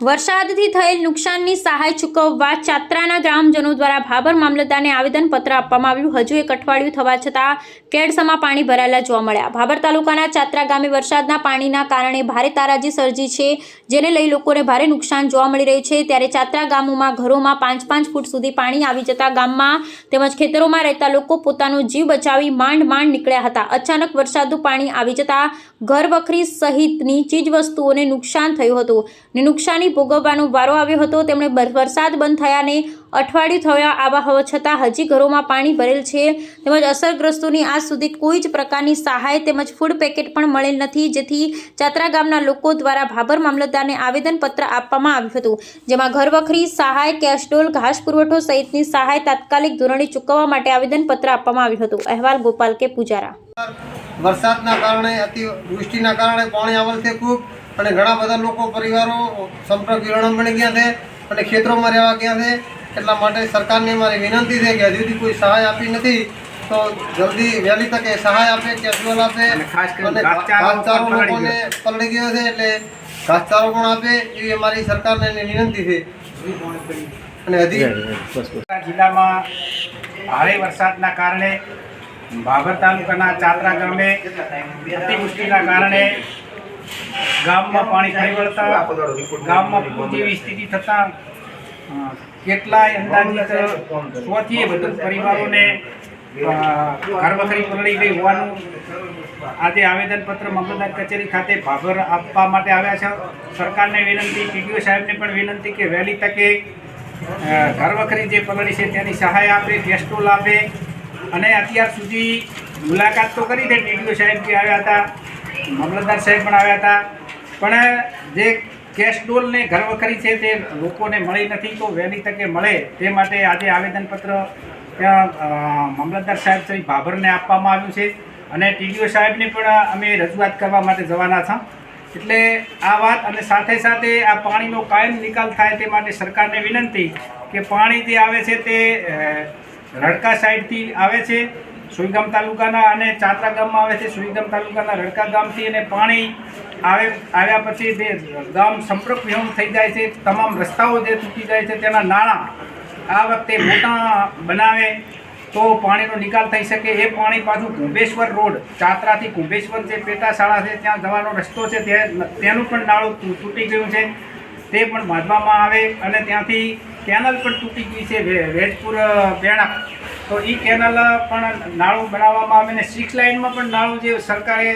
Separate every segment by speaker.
Speaker 1: વરસાદથી થયેલ નુકસાનની સહાય ચૂકવવા ચાત્રાના ગ્રામજનો દ્વારા ભાભર મામલતદારને આવેદનપત્ર આપવામાં આવ્યું. હજુ એક અઠવાડિયું થવા છતાં કેડસમાં પાણી ભરાયેલા જોવા મળ્યા. ભાભર તાલુકાના ચાત્રા ગામે વરસાદના પાણીના કારણે ભારે તારાજી સર્જી છે, જેને લઈ લોકોને ભારે નુકસાન જોવા મળી રહ્યું છે. ત્યારે ચાત્રા ગામોમાં ઘરોમાં પાંચ પાંચ ફૂટ સુધી પાણી આવી જતા ગામમાં તેમજ ખેતરોમાં રહેતા લોકો પોતાનો જીવ બચાવી માંડ માંડ નીકળ્યા હતા. અચાનક વરસાદનું પાણી આવી જતા ઘર વખરી સહિતની ચીજવસ્તુઓને નુકસાન થયું હતું. ને નુકસાની ભોગવવાનો વારો આવ્યો હતો. તેમણે વરસાદ બંધ થયાને અઠવાડિયું થયા આવા હોવા છતાં હજી ઘરોમાં પાણી ભરેલ છે. તેમજ અસરગ્રસ્તોની આજ સુધી કોઈ જ પ્રકારની સહાય તેમજ ફૂડ પેકેટ પણ મળેલ નથી. જેથી ચાત્રા ગામના લોકો દ્વારા ભાભર મામલતદારને આવેદનપત્ર આપવામાં આવ્યું હતું. જેમાં ઘરવખરી, સહાય કેશડોલ ઘાસ પુરવઠો સહિતની સહાય તાત્કાલિક ધોરણે ચૂકવવા માટે આવેદનપત્ર આપવામાં આવ્યું હતું. અહેવાલ ગોપાલ કે પૂજારા.
Speaker 2: વરસાદના કારણે, અતિવૃષ્ટિના કારણે પાણી આવેલ છે ખૂબ. અને ઘણા બધા લોકો પરિવારો સંપર્ક વિરણમ બની ગયા છે અને ખેતરોમાં રહેવા ગયા છે. એટલા માટે સરકારને મારી વિનંતી છે કે હજુ સુધી કોઈ સહાય આપી નથી. તો જલ્દી વહેલી તકે સહાય આપે કેજ્યુઅલ આપે.
Speaker 3: અને ખાસ કરીને
Speaker 2: અને
Speaker 3: ઘાસચારો
Speaker 2: લોકોને પલળી ગયો છે એટલે ઘાસચારો પણ આપે. એવી અમારી સરકારને વિનંતી છે. અને હજી
Speaker 3: જિલ્લામાં ભારે વરસાદના કારણે ભાભર તાલુકાના ચાતરા ગામે અતિવૃષ્ટિના કારણે ગામમાં પાણી ફરી વળતા ગામમાં પૂર જેવી સ્થિતિ થતાં કેટલાય અંદાજિત સોથી વધુ પરિવારોને ઘર વખરી પલળી ગઈ હોવાનું આજે આવેદનપત્ર મામલતદાર કચેરી ખાતે ભાભર આપવા માટે આવ્યા છે. સરકારને વિનંતી પીડીઓ સાહેબને પણ વિનંતી કે વહેલી તકે ઘર વખરી જે પલળી છે તેની સહાય આપે ટેસ્ટોલ આપે. અને અત્યાર સુધી મુલાકાત તો કરી છે ટીડીઓ સાહેબ જે આવ્યા હતા. મામલતદાર સાહેબ પણ આવ્યા હતા. પણ જે કેશ ડોલને ઘરવખરી છે તે લોકોને મળી નથી તો વહેલી તકે મળે. તે માટે આજે આવેદનપત્ર ત્યાં મામલતદાર સાહેબ શ્રી ભાભરને આપવામાં આવ્યું છે. અને ટીડીઓ સાહેબને પણ અમે રજૂઆત કરવા માટે જવાના હતા એટલે આ વાત અને સાથે સાથે આ પાણીનો કાયમ નિકાલ થાય તે માટે સરકારને વિનંતી કે પાણી જે આવે છે તે રડકા સાઈડથી આવે છે. સુઈગામ તાલુકાના અને ચાત્રા ગામમાં આવે છે. સુઈગામ તાલુકાના રડકા ગામથી અને પાણી આવે, આવ્યા પછી જે ગામ સંપર્ક વિહોણ થઈ જાય છે. તમામ રસ્તાઓ જે તૂટી જાય છે, તેના નાણાં આ વખતે મોટા બનાવે તો પાણીનો નિકાલ થઈ શકે. એ પાણી પાછું કુંભેશ્વર રોડ, ચાત્રાથી કુંભેશ્વર જે પેટા શાળા છે, ત્યાં જવાનો રસ્તો છે, તે, તેનું પણ નાળું તૂટી ગયું છે. તે પણ બાંધવામાં આવે અને ત્યાંથી કેનલ પણ તૂટી ગઈ છે વેજપુર બેણા તો એ કેનલ પણ નાળું બનાવવામાં આવે અને સિક્સ લાઇનમાં પણ નાળું જે સરકારે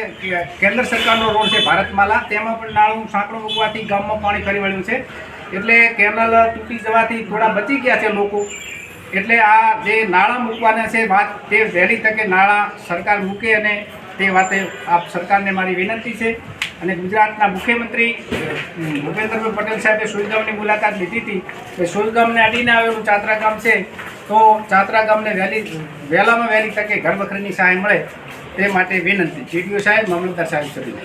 Speaker 3: કેન્દ્ર સરકારનો રોડ છે, ભારતમાલા, તેમાં પણ નાળું સાંકળું મૂકવાથી ગામમાં પાણી ફરી વળ્યું છે. એટલે કેનલ તૂટી જવાથી થોડા બચી ગયા છે લોકો. એટલે આ જે નાણાં મૂકવાના છે વાત તે વહેલી તકે નાણાં સરકાર મૂકે અને તે વાતે આપ સરકારને મારી વિનંતી છે. અને ગુજરાતના મુખ્યમંત્રી ભૂપેન્દ્રભાઈ પટેલ સાહેબે સુરગામની મુલાકાત લીધી હતી. કે સુરગામને અડીને આવેલું ચાત્રા ગામ છે. તો ચાત્રા ગામને વહેલી, વહેલામાં વહેલી તકે ઘર વખરીની સહાય મળે તે માટે વિનંતી. જીડીઓ સાહેબ, મામલતદાર સાહેબ સુધી.